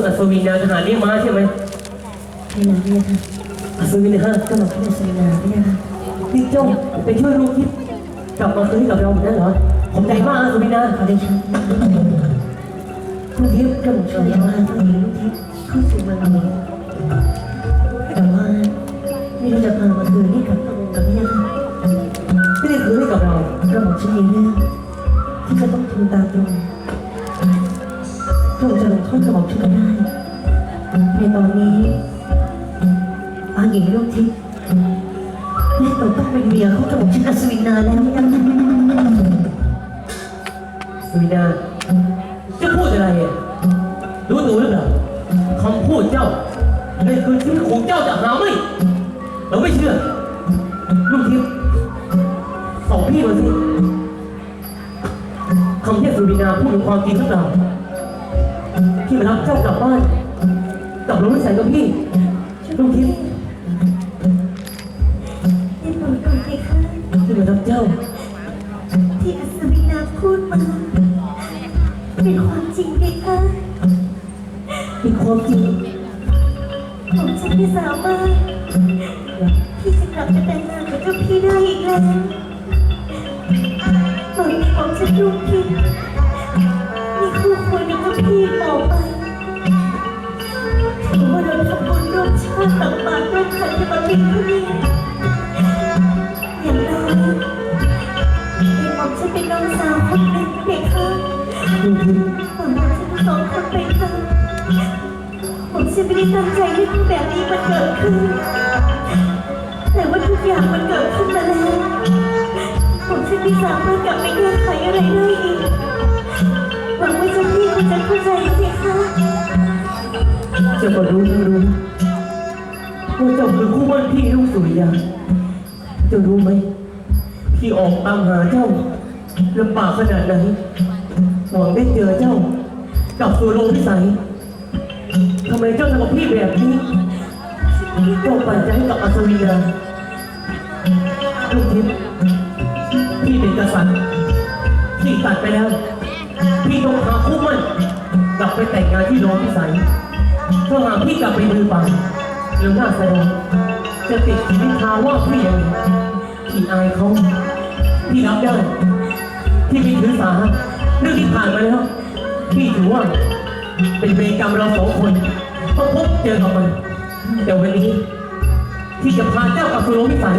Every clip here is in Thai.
คืออัศวินนาทหารเลี้ยงม้าใช่ไหมใช่แล้วเนี่ยค่ะอัศวินนะฮะก็บอกที่จะสนาเนี่ยค่ะนี่เจ้าไปช่วยลูกทิพย์กลับมาคืนให้กับเราเหมือนกันเหรอผมใจมากอัศวินนาขอได้ชั้นลูกทิพย์ก็บอกชมว่าต้องมีลูกทิ พระองค์จะลงโทษกระบอกฉันก็ได้ในตอนนี้อาหญิงลูกทิพย์และตกต้องเป็นเมียเขากระบอกฉันอัศวินาแล้วเนี่ยค่ะอัศวินาจะพูดอะไรอะรู้ตัวหรือเปล่าคำพูดเจ้าในคืนชีวิตของเจ้าจะหาไม่เราไม่เชื่อ ลูกทิพย์สองพี่มาสิคำที่อัศวินาพูดเป็นความจริงหรือเปล่า ที่มารับเจ้ากลับบ้านกลับลงวิสัยกับพี่ลูกทิพย์ได้โปรดก่อนเลยค่ะที่มารับเจ้า ที่อัศวินาพูดมา เป็นความจริงเลยค่ะเป็นความจริงผมฉันไม่สามารถที่จะกลับไปแต่งงานกับเจ้าพี่ได้อีกแล้วตอนนี้ผมฉันลูกพี่มีคู่ควรกับเจ้าพี่ต่อไป ร่วมชาติตักบาตรร่วมขันจะมาเป็นผู้นี้อย่างน้อยให้ผมฉันเป็นน้องสาวคนหนึ่งเด็กค่ะลูกทิพย์ผมรักฉันสองคนไปค่ะผมฉันไม่ได้ตั้งใจให้เรื่องแบบนี้มันเกิดขึ้น แต่ว่าทุกอย่างมันเกิดขึ้นมาแล้ว ผมฉันไม่สามารถกลับไปแก้ไขอะไรได้อีกหวังว่าเจ้าพี่คงจะเข้าใจสิคะเจ้าก็รู้ทั้รู้ ว่าเจ้าคือคู่มั่นพี่ลูกสุริยาเจ้ารู้ไหมที่ออกตามหาเจ้าลำบากขนาดไหนหวังได้เจอเจ้ากับสุโรงพิสัยทำไมเจ้าทำกับพี่แบบนี้เจ้าปั่นใจให้กับอัศวินาลูกทิพย์พี่เป็นกษัตริย์ที่ตัดไปแล้ว พี่ต้องพาคู่มั่นกลับไปแต่งงานที่โรงพิสัยถ้าหากพี่กลับไปมือเปล่า หรือหน้าแสดงจะติดนินทาว่าพี่ยังพี่อายเขาพี่รับได้ที่พี่ถือสาเรื่องที่ผ่านมาแล้วพี่ถือว่า เป็นเวรกรรมเราสองคนต้องพบเจอกับมันแต่วันนี้ที่จะพาเจ้ากับสุโรมิสัย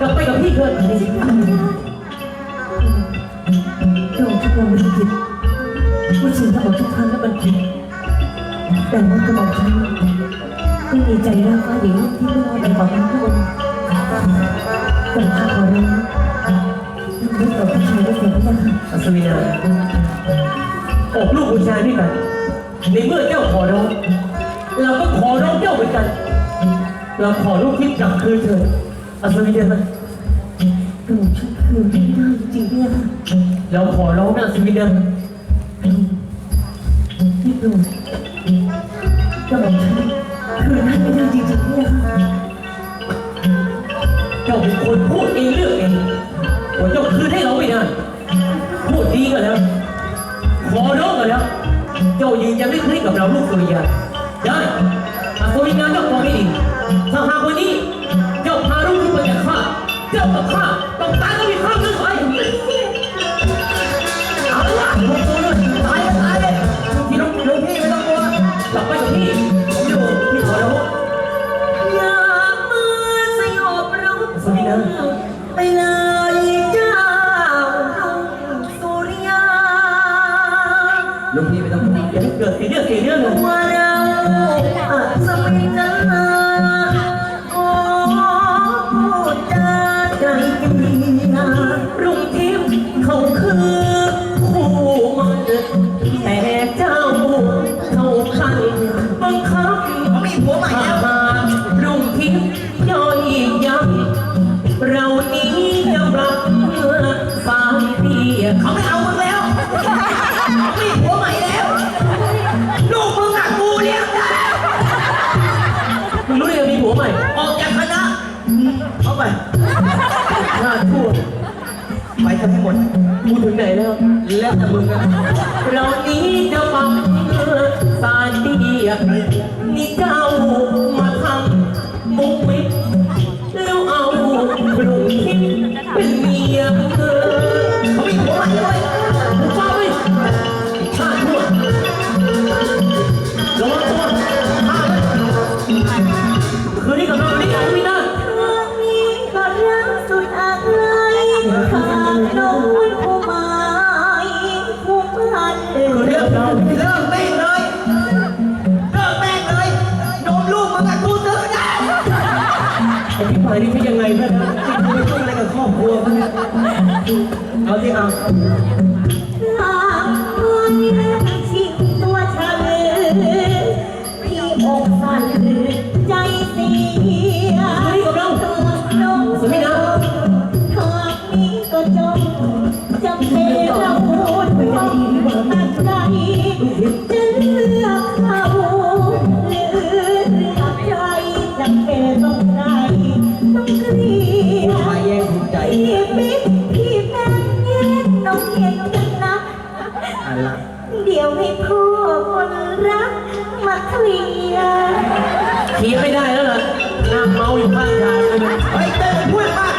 กลับไปกับพี่เถิดไม่ใช่ความจริงพระองค์ทุกคนไม่ได้ผิดว่าสิ่งที่บอกทุกครั้งนั้นมันผิดแต่ว่ากระบอกฉัน ก็มีใจรักว่าหญิงที่ไม่ว่าแต่บอกนั้นพระองค์แต่ข้าขอร้องไม่ต่อผู้ชายได้เสียพระเจ้าค่ะอัศวินาอกลูกผู้ชายด้วยกันในเมื่อเจ้าขอร้องเราก็ขอร้องเจ้าเหมือนกัน เราขอลูกทิพย์กลับคืนเถิดอัศวินากระบอกฉันคืนไม่ได้จริงเนี่ยเราขอร้องนะอัศวินาที่โปรดกระบอกฉัน คือนให้ไม่ได้จริงๆเนี่ยเจ้าเป็นคนพูดเองเลือกเองว่าเจ้าคืนให้เราไม่ได้พูดดีก็แล้ว ขอร้องก็แล้ว เจ้ายืนยันไม่คืนให้กับเราลูกสุริยาได้อัศวินาเจ้าฟังให้ดีถ้าหากวันนี้ เจ้าพาลูกที่มาจากข้าเจ้ากับข้าต้องตายก็มีข้าเลวงพี่ไม่ต้องกลัวอย่าให้เกิดเสียเรื่องเสียเรื่องเลยว่าเราอัศวินนาขอพูดจาใจดีนะรุ่งทิพย์เขาคือคู่มันแต่เจ้าเขาขันบังคับเขามีผัวใหม่แล้วรุ่งทิพย์ย่อยยับเรานี้จะรักสายเดียเขาไม่เอามึงแล้วเขา หน้าทั่วไปทั้งหมดกูถึงไหนแล้ว แล้วแต่มึงนะเรานี้จะฟังเพื่อสารดีนี่เจ้ามาทำมุกมิต แต่ป่านี่คิดยังไงบ้างครับที่ทำใต้ออะไรกับครอบครัวเขาเนี่เอาสิเอา มาเคลียขียไม่ได้แล้วเหรอนั่งเมาอยู่ข้างทางเลยเฮ้ยเต้นพูดมาก